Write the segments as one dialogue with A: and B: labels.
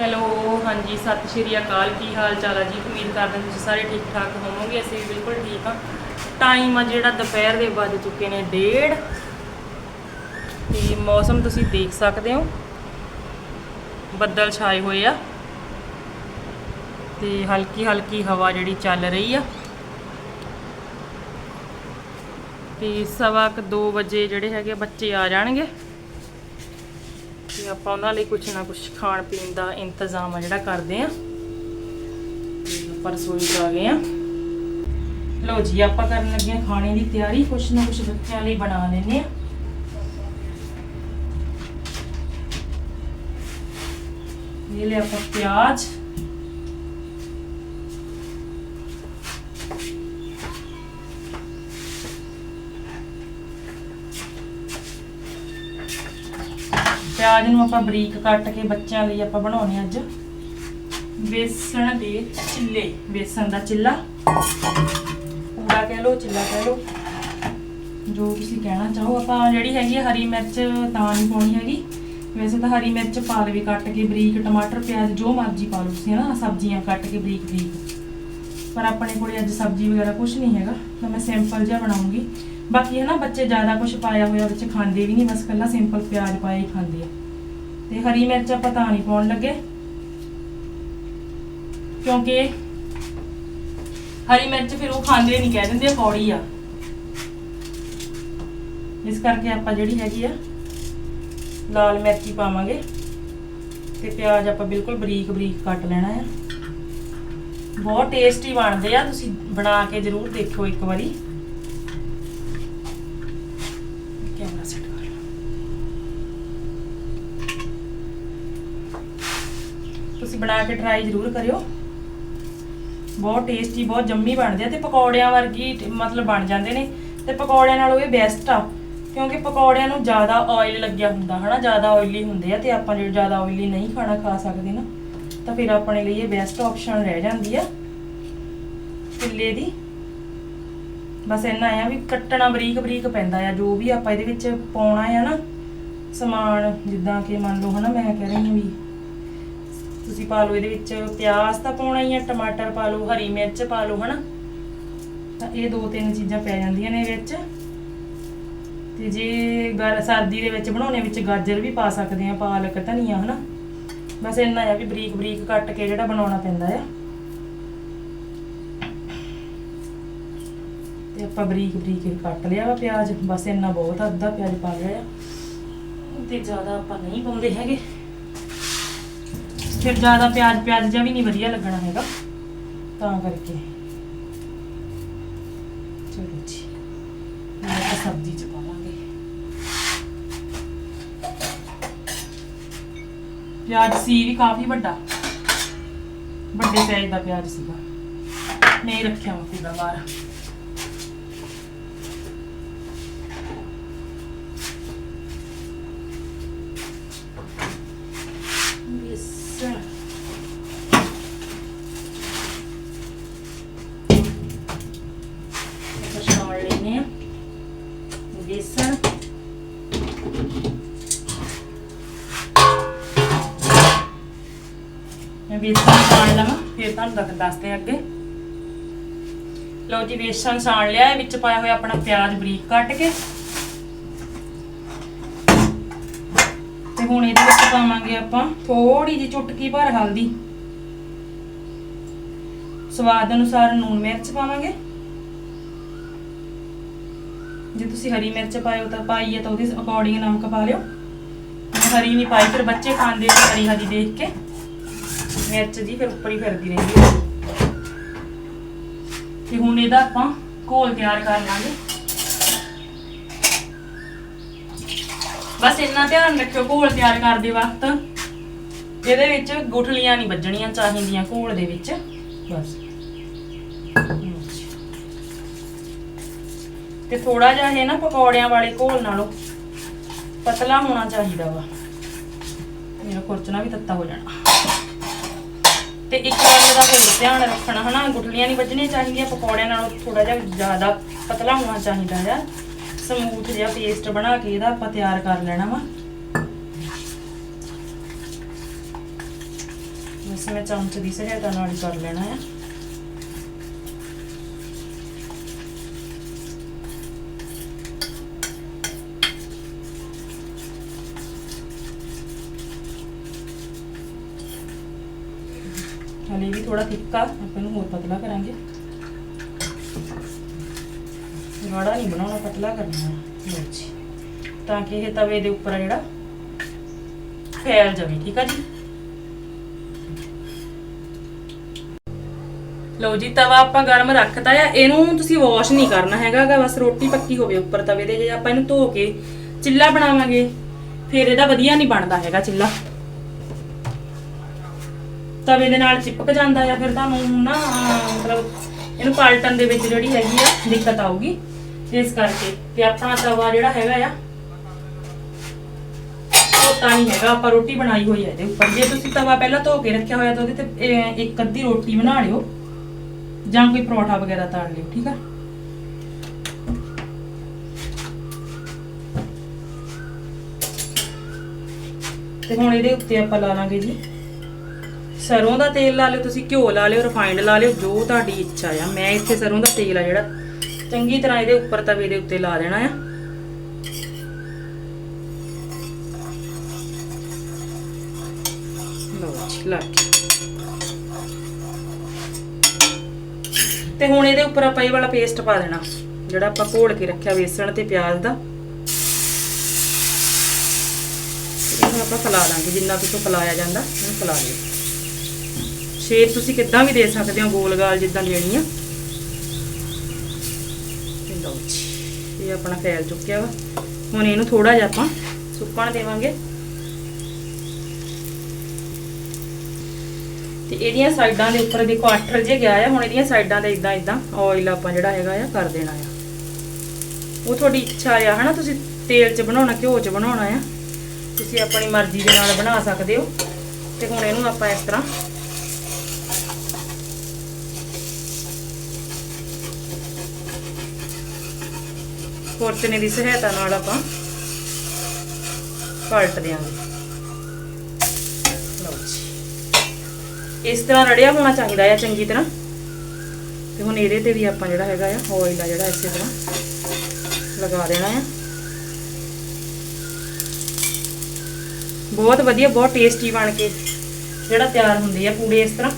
A: Hello, ਹਾਂਜੀ, ਸਤਿ ਸ਼੍ਰੀ ਅਕਾਲ। ਕੀ ਹਾਲ ਚਾਲ ਹੈ ਜੀ? ਉਮੀਦ ਕਰਦੇ ਤੁਸੀਂ ਸਾਰੇ ਠੀਕ ਠਾਕ ਹੋਵੋਗੇ, ਅਸੀਂ ਵੀ ਬਿਲਕੁਲ ਠੀਕ ਹਾਂ। ਟਾਈਮ ਆ ਜਿਹੜਾ ਦੁਪਹਿਰ ਦੇ ਵੱਜ ਚੁੱਕੇ ਨੇ ਡੇਢ। ਤੇ ਮੌਸਮ ਤੁਸੀਂ ਦੇਖ ਸਕਦੇ ਹੋ। ਬੱਦਲ ਛਾਏ ਹੋਏ ਆ। ਤੇ ਹਲਕੀ ਹਲਕੀ ਹਵਾ ਜਿਹੜੀ ਚੱਲ ਰਹੀ ਆ। ਤੇ ਸਵਾ ਕੁ 2 ਵਜੇ ਜਿਹੜੇ ਹੈਗੇ ਬੱਚੇ ਆ ਜਾਣਗੇ। ਤੇ ਆਪਾਂ ਉਹਨਾਂ ਲਈ ਕੁਝ ਨਾ ਕੁਝ ਖਾਣ ਪੀਣ ਦਾ ਇੰਤਜ਼ਾਮ ਆ ਜਿਹੜਾ ਕਰਦੇ ਆ। ਆਪਾਂ ਰਸੋਈ 'ਚ ਆ ਗਏ ਆ। ਲਓ ਜੀ, ਆਪਾਂ ਕਰਨ ਲੱਗੇ ਆ ਖਾਣੇ ਦੀ ਤਿਆਰੀ। ਕੁਝ ਨਾ ਕੁਝ ਬੱਚਿਆਂ ਲਈ ਬਣਾ ਲੈਨੇ ਆ। ਇਹ ਲੈ ਆਪਾਂ ਪਿਆਜ਼। ਪਿਆਜ਼ ਨੂੰ ਆਪਾਂ ਬਰੀਕ ਕੱਟ ਕੇ ਬੱਚਿਆਂ ਲਈ ਆਪਾਂ ਬਣਾਉਣੇ ਅੱਜ। ਬੇਸਣ ਦੇ ਚਿੱਲੇ। ਬੇਸਣ ਦਾ ਚਿੱਲਾ। ਪੂੜਾ ਕਹਿ ਲਓ ਚਿੱਲਾ ਕਹਿ ਲਓ। ਜੋ ਤੁਸੀਂ ਕਹਿਣਾ ਚਾਹੋ। ਆਪਾਂ ਜਿਹੜੀ ਹੈਗੀ ਹਰੀ ਮਿਰਚ ਤਾਂ ਨਹੀਂ ਪਾਉਣੀ ਹੈਗੀ। ਵੈਸੇ ਤਾਂ ਹਰੀ ਮਿਰਚ ਪਾ ਲਵੇ ਕੱਟ ਕੇ ਬਰੀਕ ਟਮਾਟਰ ਪਿਆਜ਼ ਜੋ ਮਰਜ਼ੀ ਪਾ ਲਓ ਤੁਸੀਂ ਹਨਾ? ਸਬਜ਼ੀਆਂ ਕੱਟ ਕੇ ਬਰੀਕ ਬਰੀਕ। ਪਰ ਆਪਣੇ ਕੋਲੇ ਅੱਜ ਸਬਜ਼ੀ ਵਗੈਰਾ ਕੁਝ ਨਹੀਂ ਹੈਗਾ। ਤਾਂ ਮੈਂ ਸਿੰਪਲ ਜਿਹਾ ਬਣਾਉਂਗੀ। ਬਾਕੀ ਹੈ ਨਾ ਬੱਚੇ ਜ਼ਿਆਦਾ ਕੁਝ ਪਾਇਆ ਹੋਇਆ ਵਿੱਚ ਖਾਂਦੇ ਵੀ ਨਹੀਂ ਬਸ ਕੱਲਾ ਸਿੰਪਲ ਪਿਆਜ਼ ਪਾਇਆ ਹੀ ਖਾਂਦੇ ਆ। ਤੇ ਹਰੀ ਮਿਰਚ ਆਪਾਂ ਤਾਂ ਨਹੀਂ ਪਾਉਣ ਲੱਗੇ। ਕਿਉਂਕਿ ਹਰੀ ਮਿਰਚ ਫਿਰ ਉਹ ਖਾਂਦੇ ਨਹੀਂ ਕਹਿ ਦਿੰਦੇ ਆ ਕੌੜੀ ਆ। ਇਸ ਕਰਕੇ ਆਪਾਂ ਜਿਹੜੀ ਹੈਗੀ ਆ, ਲਾਲ ਮਿਰਚੀ ਪਾਵਾਂਗੇ। ਤੇ ਪਿਆਜ਼ ਆਪਾਂ ਬਿਲਕੁਲ ਬਰੀਕ ਬਰੀਕ ਕੱਟ ਲੈਣਾ ਆ। ਬਹੁਤ ਟੇਸਟੀ ਬਣਦੇ ਆ, ਤੁਸੀਂ ਬਣਾ ਕੇ ਜ਼ਰੂਰ ਦੇਖਿਓ ਇੱਕ ਵਾਰੀ ਕੈਮਰਾ ਸੈੱਟ ਕਰ ਲਾ ਤੁਸੀਂ ਬਣਾ ਕੇ ਟਰਾਈ ਜ਼ਰੂਰ ਕਰਿਓ। ਬਹੁਤ ਟੇਸਟੀ ਬਹੁਤ ਜੰਮੀ ਬਣਦੇ ਆ ਤੇ ਪਕੌੜਿਆਂ ਵਰਗੀ ਮਤਲਬ ਬਣ ਜਾਂਦੇ ਨੇ ਤੇ ਪਕੌੜਿਆਂ ਨਾਲੋਂ ਇਹ ਬੈਸਟ ਆ, ਕਿਉਂਕਿ ਪਕੌੜਿਆਂ ਨੂੰ ਜ਼ਿਆਦਾ ਆਇਲ ਲੱਗਿਆ ਹੁੰਦਾ, ਹਨਾ? ਜ਼ਿਆਦਾ ਆਇਲੀ ਹੁੰਦੇ ਆ ਤੇ ਆਪਾਂ ਜੇ ਜ਼ਿਆਦਾ ਆਇਲੀ ਨਹੀਂ ਖਾਣਾ ਖਾ ਸਕਦੇ ਨਾ, ਤਾਂ ਫਿਰ ਆਪਣੇ ਲਈ ਇਹ ਬੈਸਟ ਆਪਸ਼ਨ ਰਹਿ ਜਾਂਦੀ ਆ। ਕਿੱਲੇ ਦੀ। ਬਸ ਇੰਨਾ ਆ ਵੀ ਕੱਟਣਾ ਬਰੀਕ ਬਰੀਕ ਪੈਂਦਾ ਆ, ਜੋ ਵੀ ਆਪਾਂ ਇਹਦੇ ਵਿੱਚ ਪਾਉਣਾ ਆ ਨਾ, ਸਮਾਨ, ਜਿੱਦਾਂ ਕਿ ਮੰਨ ਲਓ, ਹਨਾ, ਮੈਂ ਕਹਿ ਰਹੀ ਹਾਂ ਵੀ ਤੁਸੀਂ ਪਾ ਲਓ ਇਹਦੇ ਵਿੱਚ ਪਿਆਜ਼ ਤਾਂ ਪਾਉਣਾ ਹੀ ਆ, ਟਮਾਟਰ ਪਾ ਲਓ, ਹਰੀ ਮਿਰਚ ਪਾ ਲਓ, ਹਨਾ? ਤਾਂ ਇਹ ਦੋ ਤਿੰਨ ਚੀਜ਼ਾਂ ਪੈ ਜਾਂਦੀਆਂ ਨੇ ਵਿੱਚ। ਤੇ ਜੇ ਗਰ, ਸਰਦੀ ਦੇ ਵਿੱਚ ਬਣਾਉਣੇ, ਵਿੱਚ ਗਾਜਰ ਵੀ ਪਾ ਸਕਦੇ ਆ, ਪਾਲਕ, ਧਨੀਆ, ਹਨਾ? ਬਸ ਇੰਨਾ ਆ ਵੀ ਬਰੀਕ ਬਰੀਕ ਕੱਟ ਕੇ ਜਿਹੜਾ ਬਣਾਉਣਾ ਪੈਂਦਾ ਆ। ਤੇ ਆਪਾਂ ਬਰੀਕ ਬਰੀਕ ਕੱਟ ਲਿਆ ਵਾ ਪਿਆਜ਼। ਬਸ ਇੰਨਾ ਬਹੁਤ ਅੱਧਾ ਪਿਆਜ਼ ਪਾ ਲਿਆ ਤੇ ਜ਼ਿਆਦਾ ਆਪਾਂ ਨਹੀਂ ਪਾਉਂਦੇ ਹੈਗੇ। ਫਿਰ ਜ਼ਿਆਦਾ ਪਿਆਜ਼ ਪਿਆਜ਼ ਜਿਹਾ ਵੀ ਨਹੀਂ ਵਧੀਆ ਲੱਗਣਾ ਹੈਗਾ। ਤਾਂ ਕਰਕੇ। ਚਲੋ ਜੀ ਹੁਣ ਆਪਾਂ ਸਬਜ਼ੀ ਚ ਪਾਵਾਂਗੇ। ਪਿਆਜ਼ ਸੀ ਵੀ ਕਾਫੀ ਵੱਡਾ। ਵੱਡੇ ਸਾਈਜ਼ ਦਾ ਪਿਆਜ਼ ਸੀਗਾ। ਨਹੀਂ ਰੱਖਿਆ ਮੈਂ ਪੂਰਾ ਬਾਹਰ ਮੈਂ ਬੇਸਣ ਛਾਣ ਲਵਾਂ, ਫਿਰ ਤੁਹਾਨੂੰ ਦੱਸ ਦੱਸਦੇ ਅੱਗੇ। ਲਓ ਜੀ ਬੇਸਣ ਛਾਣ ਲਿਆ ਵਿੱਚ ਪਾਇਆ ਹੋਇਆ ਆਪਣਾ ਪਿਆਜ਼ ਬਰੀਕ ਕੱਟ ਕੇ। ਤੇ ਹੁਣ ਇਹਦੇ ਵਿੱਚ ਪਾਵਾਂਗੇ ਆਪਾਂ ਥੋੜੀ ਜਿਹੀ ਚੁਟਕੀ ਭਰ ਹਲਦੀ। ਸਵਾਦ ਅਨੁਸਾਰ ਨੂਨ ਮਿਰਚ ਪਾਵਾਂਗੇ। ਜੇ ਤੁਸੀਂ ਹਰੀ ਮਿਰਚ ਪਾਇਓ ਤਾਂ ਪਾਈਏ ਤਾਂ ਉਹਦੇ ਅਕੋਰਡਿੰਗ ਨਮਕ ਪਾ ਲਿਓ। ਮੈਂ ਹਰੀ ਨਹੀਂ ਪਾਈ, ਫਿਰ ਬੱਚੇ ਖਾਂਦੇ ਨੇ ਹਰੀ ਹਰੀ ਦੇਖ ਕੇ। ਮਿਰਚ ਜੀ ਫਿਰ ਉੱਪਰ ਹੀ ਫਿਰਦੀ ਰਹਿੰਦੀ ਹੈ ਤੇ ਹੁਣ ਇਹਦਾ ਆਪਾਂ ਘੋਲ ਤਿਆਰ ਕਰ ਲਾਂਗੇ। ਬਸ ਇੰਨਾ ਧਿਆਨ ਰੱਖਿਓ, ਘੋਲ ਤਿਆਰ ਕਰਦੇ ਵਕਤ ਇਹਦੇ ਵਿੱਚ ਗੁਠਲੀਆਂ ਨਹੀਂ ਵੱਜਣੀਆਂ ਚਾਹੀਦੀਆਂ ਘੋਲ ਦੇ ਵਿੱਚ। ਬਸ। ਤੇ ਥੋੜਾ ਜਿਹਾ ਇਹ ਨਾ ਪਕੌੜਿਆਂ ਵਾਲੇ ਘੋਲ ਨਾਲੋਂ ਪਤਲਾ ਹੋਣਾ ਚਾਹੀਦਾ ਵਾ। ਮੇਰਾ ਕੁਰਚਣਾ ਵੀ ਤੱਤਾ ਹੋ ਜਾਣਾ। ਤੇ ਇੱਕ ਗੱਲ ਦਾ ਹੋਰ ਧਿਆਨ ਰੱਖਣਾ ਹਨਾ, ਗੁਠਲੀਆਂ ਨਹੀਂ ਵੱਜਣੀਆਂ ਚਾਹੀਦੀਆਂ, ਪਕੌੜਿਆਂ ਨਾਲੋਂ ਥੋੜਾ ਜਿਹਾ ਜ਼ਿਆਦਾ ਪਤਲਾ ਹੋਣਾ ਚਾਹੀਦਾ ਆ ਸਮੂਥ ਜਿਹਾ ਪੇਸਟ ਬਣਾ ਕੇ ਇਹਦਾ ਆਪਾਂ ਤਿਆਰ ਕਰ ਲੈਣਾ ਵਾ। ਬਸ ਮੈਂ ਚਮਚ ਦੀ ਸਹਾਇਤਾ ਨਾਲ ਹੀ ਕਰ ਲੈਣਾ ਆ। ਹਲੇ ਵੀ ਥੋੜਾ ਤਿੱਕਾ ਆਪਾਂ ਇਹਨੂੰ ਹੋਰ ਪਤਲਾ ਕਰਾਂਗੇ। ਗਾੜਾ ਨਹੀਂ ਬਣਾਉਣਾ, ਪਤਲਾ ਕਰਨਾ ਹੈ। ਜੀ। ਤਾਂ ਕਿ ਇਹ ਤਵੇ ਦੇ ਉੱਪਰ ਜਿਹੜਾ, ਫੈਲ ਜਾਵੇ, ਠੀਕ ਆ ਜੀ? ਲਓ ਜੀ, ਤਵਾ ਆਪਾਂ ਗਰਮ ਰੱਖਤਾ ਆ। ਇਹਨੂੰ ਤੁਸੀਂ ਵਾਸ਼ ਨਹੀਂ ਕਰਨਾ ਹੈਗਾ ਬਸ ਰੋਟੀ ਪੱਕੀ ਹੋਵੇ ਉੱਪਰ ਤਵੇ ਦੇ, ਜੇ ਆਪਾਂ ਇਹਨੂੰ ਧੋ ਕੇ ਚਿੱਲਾ ਬਣਾਵਾਂਗੇ, ਫਿਰ ਇਹਦਾ ਵਧੀਆ ਨਹੀਂ ਬਣਦਾ ਹੈਗਾ ਚਿੱਲਾ। ਤਵੇ ਦੇ ਨਾਲ ਚਿਪਕ ਜਾਂਦਾ ਆ ਫਿਰ ਤੁਹਾਨੂੰ ਨਾ ਅਹ, ਮਤਲਬ ਇਹਨੂੰ ਪਲਟਣ ਦੇ ਵਿੱਚ ਜਿਹੜੀ ਹੈਗੀ ਆ ਦਿੱਕਤ ਆਊਗੀ। ਇਸ ਕਰਕੇ ਤੇ ਆਪਣਾ ਤਵਾ ਜਿਹੜਾ ਹੈਗਾ ਆ ਧੋਤਾ ਨਹੀਂ ਹੈਗਾ ਆਪਾਂ ਰੋਟੀ ਬਣਾਈ ਹੋਈ ਹੈ ਇਹਦੇ ਉੱਪਰ। ਜੇ ਤੁਸੀਂ ਤਵਾ ਪਹਿਲਾਂ ਧੋ ਕੇ ਰੱਖਿਆ ਹੋਇਆ ਤਾਂ ਉਹਦੇ ਤੇ ਇਹ ਇੱਕ ਅੱਧੀ ਰੋਟੀ ਬਣਾ ਲਿਓ ਜਾਂ ਕੋਈ ਪਰੌਠਾ ਵਗੈਰਾ ਤਾਲ ਲਿਓ ਠੀਕ ਆ? ਤੇ ਹੁਣ ਇਹਦੇ ਉੱਤੇ ਆਪਾਂ ਲਾ ਲਾਂਗੇ ਜੀ। ਸਰੋਂ ਦਾ ਤੇਲ ਲਾ ਲਿਓ, ਤੁਸੀਂ ਘਿਓ ਲਾ ਲਿਓ ਰਿਫਾਈਂਡ ਲਾ ਲਿਓ, ਜੋ ਤੁਹਾਡੀ ਇੱਛਾ ਆ। ਮੈਂ ਇੱਥੇ ਸਰੋਂ ਦਾ ਤੇਲ ਆ ਜਿਹੜਾ। ਚੰਗੀ ਤਰ੍ਹਾਂ ਇਹਦੇ ਉੱਪਰ ਤਵੇ ਦੇ ਉੱਤੇ ਲਾ ਦੇਣਾ ਆ। ਲਓ ਜੀ, ਲਾ ਕੇ। ਤੇ ਹੁਣ ਇਹਦੇ ਉੱਪਰ ਆਪਾਂ ਇਹ ਵਾਲਾ ਪੇਸਟ ਪਾ ਦੇਣਾ, ਜਿਹੜਾ ਆਪਾਂ ਘੋਲ ਕੇ ਰੱਖਿਆ ਵੇਸਣ ਤੇ ਪਿਆਜ਼ ਦਾ। ਇਹਨੂੰ ਆਪਾਂ ਫੈਲਾ ਲਾਂਗੇ ਜਿੰਨਾ ਤੁਸੀਂ ਫਲਾਇਆ ਜਾਂਦਾ ਇਹਨੂੰ ਫੈਲਾ ਲਿਓ ਸ਼ੇਪ ਤੁਸੀਂ ਕਿੱਦਾਂ ਵੀ ਦੇ ਸਕਦੇ ਹੋ ਗੋਲ ਗਾਲ ਜਿੱਦਾਂ ਲੈਣੀ ਆ। ਤੇ ਲਓ ਜੀ, ਇਹ ਆਪਣਾ ਫੈਲ ਚੁੱਕਿਆ ਵਾ। ਹੁਣ ਇਹਨੂੰ ਥੋੜਾ ਜਿਹਾ ਆਪਾਂ ਸੁੱਕਣ ਦੇਵਾਂਗੇ। ਤੇ ਇਹਦੀਆਂ ਸਾਈਡਾਂ ਦੇ ਉੱਪਰ ਦੇਖੋ ਆਟਰ ਜੇ ਗਿਆ ਆ। ਹੁਣ ਇਹਦੀਆਂ ਸਾਈਡਾਂ ਤੇ ਇਦਾਂ ਇਦਾਂ ਆਇਲ ਆਪਾਂ ਜਿਹੜਾ ਹੈਗਾ ਆ, ਕਰ ਦੇਣਾ ਆ। ਉਹ ਤੁਹਾਡੀ ਇੱਛਾ ਆ, ਹਨਾ? ਤੁਸੀਂ ਤੇਲ 'ਚ ਬਣਾਉਣਾ, ਘਿਓ 'ਚ ਬਣਾਉਣਾ ਆ। ਤੁਸੀਂ ਆਪਣੀ ਮਰਜ਼ੀ ਦੇ ਨਾਲ ਬਣਾ ਸਕਦੇ ਹੋ। ਤੇ ਹੁਣ ਇਹਨੂੰ ਆਪਾਂ ਇਸ ਤਰ੍ਹਾਂ ਫੋਰਚਨੇ ਦੀ ਸਹਾਇਤਾ ਨਾਲ ਆਪਾਂ ਪਲਟ ਦਿਆਂਗੇ। ਲਓ ਜੀ। ਇਸ ਤਰ੍ਹਾਂ ਰੜਿਆ ਹੋਣਾ ਚਾਹੀਦਾ ਆ ਚੰਗੀ ਤਰ੍ਹਾਂ। ਤੇ ਹੁਣ ਇਹਦੇ ਤੇ ਵੀ ਆਪਾਂ ਜਿਹੜਾ ਹੈਗਾ ਆ ਆਇਲ ਆ ਜਿਹੜਾ ਇਸੇ ਤਰ੍ਹਾਂ ਲਗਾ ਦੇਣਾ ਆ। ਬਹੁਤ ਵਧੀਆ, ਬਹੁਤ ਟੇਸਟੀ ਬਣ ਕੇ ਜਿਹੜਾ ਤਿਆਰ ਹੁੰਦੇ ਆ ਪੂੜੇ ਇਸ ਤਰ੍ਹਾਂ।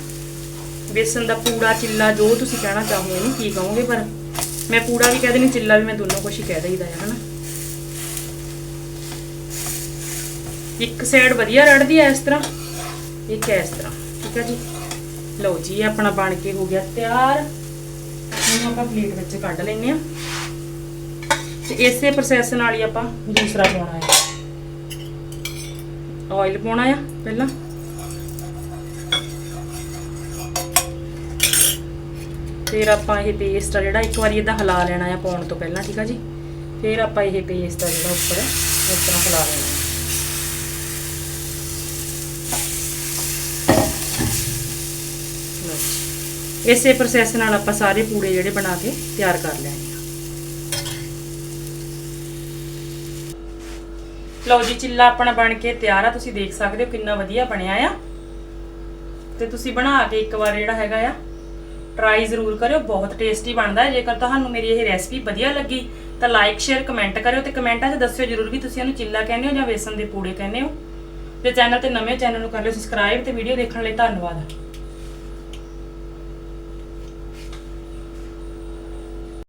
A: ਬੇਸਨ ਦਾ ਪੂੜਾ, ਚਿੱਲਾ, ਜੋ ਤੁਸੀਂ ਕਹਿਣਾ ਚਾਹੋ ਇਹਨੂੰ, ਕੀ ਕਹੋਗੇ ਪਰ ਮੈਂ ਪੂੜਾ ਵੀ ਕਹਿ ਦਿੰਦੀ ਚਿੱਲਾ ਵੀ ਮੈਂ ਦੋਨੋਂ ਕੁਝ ਹੀ ਕਹਿ ਦਈਦਾ ਹੈ ਹਨਾ? ਇੱਕ ਸਾਈਡ ਵਧੀਆ ਰੜਦੀ ਹੈ ਇਸ ਤਰ੍ਹਾਂ, ਇੱਕ ਇਸ ਤਰ੍ਹਾਂ, ਠੀਕ ਹੈ ਜੀ? ਲਓ ਜੀ ਆਪਣਾ ਬਣ ਕੇ ਹੋ ਗਿਆ ਤਿਆਰ। ਇਹਨੂੰ ਆਪਾਂ ਪਲੇਟ ਵਿੱਚ ਕੱਢ ਲੈਨੇ ਆ। ਤੇ ਇਸੇ ਪ੍ਰੋਸੈਸ ਨਾਲ ਹੀ ਆਪਾਂ ਦੂਸਰਾ ਪਾਉਣਾ ਹੈ ਆਇਲ ਪਾਉਣਾ ਆ, ਪਹਿਲਾਂ। ਫਿਰ ਆਪਾਂ ਇਹ ਪੇਸਟ ਆ ਜਿਹੜਾ ਇੱਕ ਵਾਰੀ ਇਹਦਾ ਹਿਲਾ ਲੈਣਾ ਆ ਪਾਉਣ ਤੋਂ ਪਹਿਲਾਂ, ਠੀਕ ਆ ਜੀ? ਫਿਰ ਆਪਾਂ ਇਹ ਪੇਸਟ ਆ ਜਿਹੜਾ ਉੱਪਰ, ਇਸ ਤਰ੍ਹਾਂ ਹਿਲਾ ਲੈਣਾ ਇਸੇ ਪ੍ਰੋਸੈਸ ਨਾਲ ਆਪਾਂ ਸਾਰੇ ਪੂੜੇ ਜਿਹੜੇ ਬਣਾ ਕੇ ਤਿਆਰ ਕਰ ਲੈਣੇ ਆ। ਲਓ ਜੀ, ਚਿੱਲਾ ਆਪਣਾ ਬਣ ਕੇ ਤਿਆਰ ਆ। ਤੁਸੀਂ ਦੇਖ ਸਕਦੇ ਹੋ ਕਿੰਨਾ ਵਧੀਆ ਬਣਿਆ ਆ। ਤੇ ਤੁਸੀਂ ਬਣਾ ਕੇ ਇੱਕ ਵਾਰ ਜਿਹੜਾ ਹੈਗਾ ਆ ਟਰਾਈ ਜ਼ਰੂਰ ਕਰਿਓ, ਬਹੁਤ ਟੇਸਟੀ ਬਣਦਾ ਹੈ। ਜੇਕਰ ਤੁਹਾਨੂੰ ਮੇਰੀ ਇਹ ਰੈਸਪੀ ਵਧੀਆ ਲੱਗੀ, ਤਾਂ ਲਾਈਕ ਸ਼ੇਅਰ ਕਮੈਂਟ ਕਰਿਓ ਤੇ ਕਮੈਂਟਾਂ 'ਚ ਦੱਸਿਓ ਜ਼ਰੂਰ ਵੀ ਤੁਸੀਂ ਇਹਨੂੰ ਚਿੱਲਾ ਕਹਿੰਦੇ ਹੋ ਜਾਂ ਵੇਸਣ ਦੇ ਪੂੜੇ ਕਹਿੰਦੇ ਹੋ। ਤੇ ਚੈਨਲ ਤੇ ਨਵੇਂ ਚੈਨਲ ਨੂੰ ਕਰ ਲਿਓ ਸਬਸਕ੍ਰਾਈਬ ਤੇ ਵੀਡੀਓ ਦੇਖਣ ਲਈ ਧੰਨਵਾਦ।